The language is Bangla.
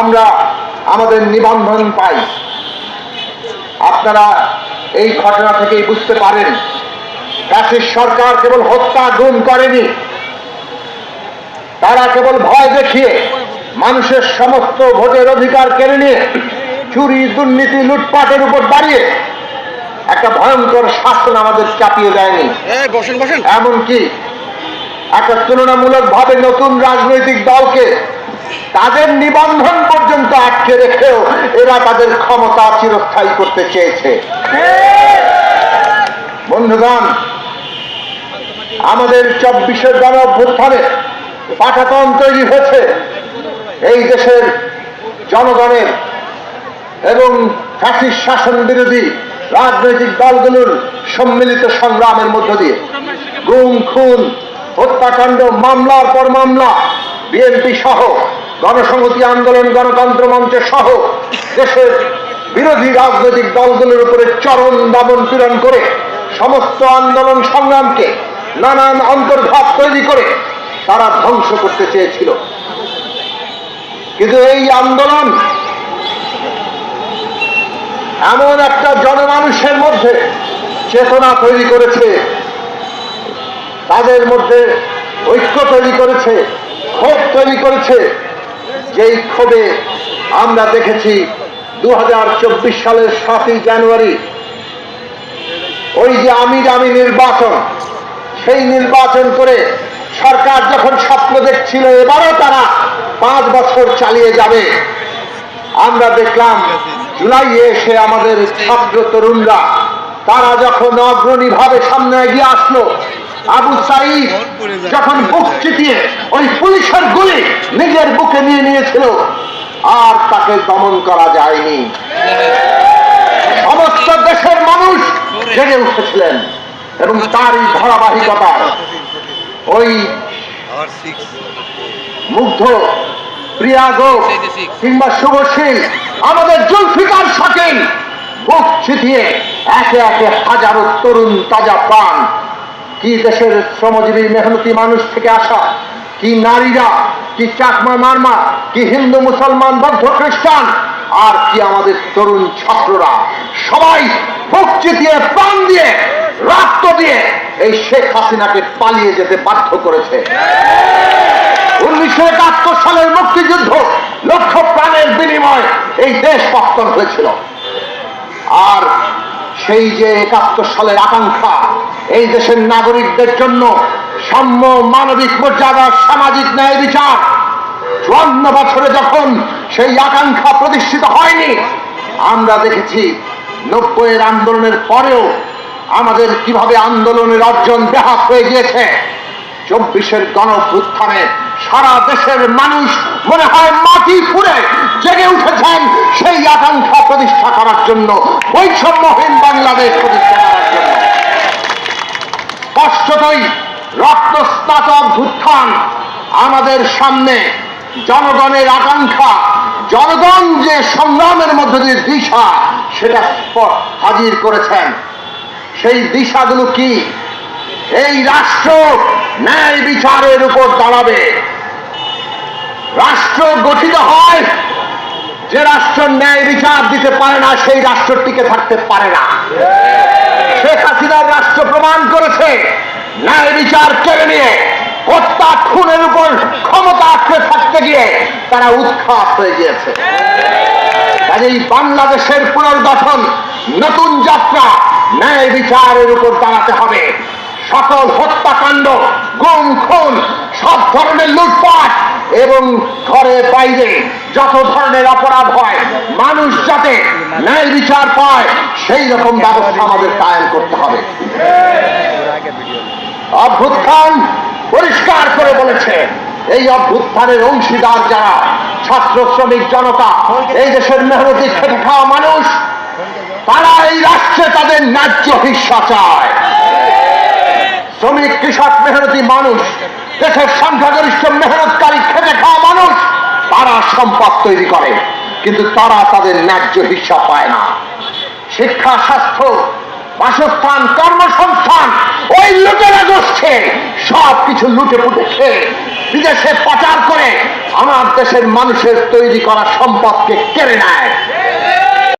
আমরা আমাদের নিবন্ধন পাই। আপনারা এই ঘটনা থেকেই বুঝতে পারেন ফ্যাসিস্ট সরকার কেবল হত্যা গুম করেনি। তারা কেবল ভয় দেখিয়ে মানুষের সমস্ত ভোটের অধিকার কেড়ে নিয়ে চুরি দুর্নীতি লুটপাটের উপর দাঁড়িয়ে একটা ভয়ঙ্কর শাসন আমাদের চাপিয়ে দেয়নি। এমনকি একটা তুলনামূলক ভাবে নতুন রাজনৈতিক দলকে তাদের নিবন্ধন পর্যন্ত আটকে রেখেও এরা তাদের ক্ষমতা চিরস্থায়ী করতে চেয়েছে। বন্ধুগণ, আমাদের চব্বিশের গণ অভ্যুত্থানে পাঠাতন তৈরি হয়েছে। এই দেশের জনগণের এবং ফ্যাসিস্ট শাসন বিরোধী রাজনৈতিক দলগুলোর সম্মিলিত সংগ্রামের মধ্য দিয়ে গুম, খুন, হত্যাকাণ্ড, মামলার পর মামলা, বিএনপি সহ গণসংহতি আন্দোলন, গণতন্ত্র মঞ্চ সহ দেশের বিরোধী রাজনৈতিক দলগুলোর উপরে চরম দমন পীড়ন করে সমস্ত আন্দোলন সংগ্রামকে নানান অন্তর্ঘাত তৈরি করে তারা ধ্বংস করতে চেয়েছিল। কিন্তু এই আন্দোলন এমন একটা জনমানুষের মধ্যে চেতনা তৈরি করেছে, তাদের মধ্যে ঐক্য তৈরি করেছে, ক্ষোভ তৈরি করেছে যেই ক্ষোভে আমরা দেখেছি দু হাজার চব্বিশ সালের সাতই জানুয়ারি, ওই যে আমির আমি নির্বাচন, সেই নির্বাচন করে সরকার যখন স্বপ্ন দেখছিল, এবারও তারা পাঁচ বছর চালিয়ে যাবে। আমরা দেখলাম জুলাইয়ে এসে আমাদের ছাত্র তরুণরা, তারা যখন অগ্রণী ভাবে সামনে এগিয়ে আসলো আবু সাইদ যখন বুক চিতিয়ে ওই পুলিশের গুলি নিজের বুকে নিয়ে নিয়েছিল, আর তাকে দমন করা যায়নি। সমস্ত দেশের মানুষ জেগে উঠেছিলেন, এবং তারই ধারাবাহিকতা, ওই মুগ্ধ প্রিয়া গোপ কিংবা শুভশীল, আমাদের জুলফিকার শাকিল, বুক ছিটিয়ে একে একে হাজারো তরুণ তাজা প্রাণ কি দেশের শ্রমজীবী মেহনতি মানুষ থেকে আসা? কি নারীরা? কি চাকমা মারমা? কি হিন্দু, মুসলমান, বৌদ্ধ, খ্রিস্টান? আর কি আমাদের তরুণ ছাত্ররা? সবাই বুক চিতিয়ে, প্রাণ দিয়ে, রক্ত দিয়ে এই শেখ হাসিনাকে পালিয়ে যেতে বাধ্য করেছে। উনিশশো একাত্তর সালের মুক্তিযুদ্ধ লক্ষ প্রাণের বিনিময় এই দেশ পত্তন হয়েছিল। আর সেই যে একাত্তর সালের আকাঙ্ক্ষা এই দেশের নাগরিকদের জন্য সাম্য মানবিক মর্যাদা, সামাজিক ন্যায় বিচার। চুয়ান্ন বছরে যখন সেই আকাঙ্ক্ষা প্রতিষ্ঠিত হয়নি, আমরা দেখেছি নব্বইয়ের আন্দোলনের পরেও আমাদের কীভাবে আন্দোলনের অর্জন ব্যাহত হয়ে গিয়েছে, চব্বিশের গণ সারা দেশের মানুষ মনে হয় মাটি ফুড়ে জেগে উঠেছেন সেই আকাঙ্ক্ষা প্রতিষ্ঠা করার জন্য বৈষম্যহীন বাংলাদেশ প্রতিষ্ঠা করার স্পষ্টতই রক্তস্নাত অভ্যুত্থান আমাদের সামনে। জনগণের আকাঙ্ক্ষা, জনগণ যে সংগ্রামের মধ্য দিয়ে দিশা, সেটা হাজির করেছেন। সেই দিশাগুলো কি? এই রাষ্ট্র ন্যায় বিচারের উপর দাঁড়াবে। রাষ্ট্র গঠিত হয়, যে রাষ্ট্র ন্যায় বিচার দিতে পারে না, সেই রাষ্ট্র টিকে থাকতে পারে না। হাসিনার রাষ্ট্র প্রমাণ করেছে। ন্যায় বিচার কেড়ে নিয়ে হত্যা খুনের উপর ক্ষমতা আঁকড়ে থাকতে গিয়ে তারা উৎখাত হয়ে গিয়েছে। কাজেই বাংলাদেশের পুনর্গঠন, নতুন যাত্রা ন্যায় বিচারের উপর দাঁড়াতে হবে। সকল হত্যাকাণ্ড, গুম, খুন, সব ধরনের লুটপাট এবং ঘরে বাইরে যত ধরনের অপরাধ হয়, মানুষ যাতে ন্যায় বিচার পায়, সেই রকম ব্যবস্থা আমাদের কায়েম করতে হবে। অভ্যুত্থান পরিষ্কার করে বলেছে, এই অভ্যুত্থানের অংশীদার যারা, ছাত্র, শ্রমিক, জনতা, এই দেশের মেহনতি, খেটে খাওয়া মানুষ, তারা এই রাষ্ট্রে তাদের ন্যায্য হিস্সা চায়। শ্রমিক, কৃষক, মেহনতি মানুষ দেশের সংখ্যাগরিষ্ঠ মেহনতকারী খেটে খাওয়া মানুষ, তারা সম্পদ তৈরি করে, কিন্তু তারা তাদের ন্যায্য হিস্সা পায় না। শিক্ষা, স্বাস্থ্য, বাসস্থান, কর্মসংস্থান, ওই লুটেরা গোষ্ঠী, সব কিছু লুটে পুটে খেয়ে বিদেশে পাচার করে, আমার দেশের মানুষের তৈরি করা সম্পদকে কেড়ে নেয়।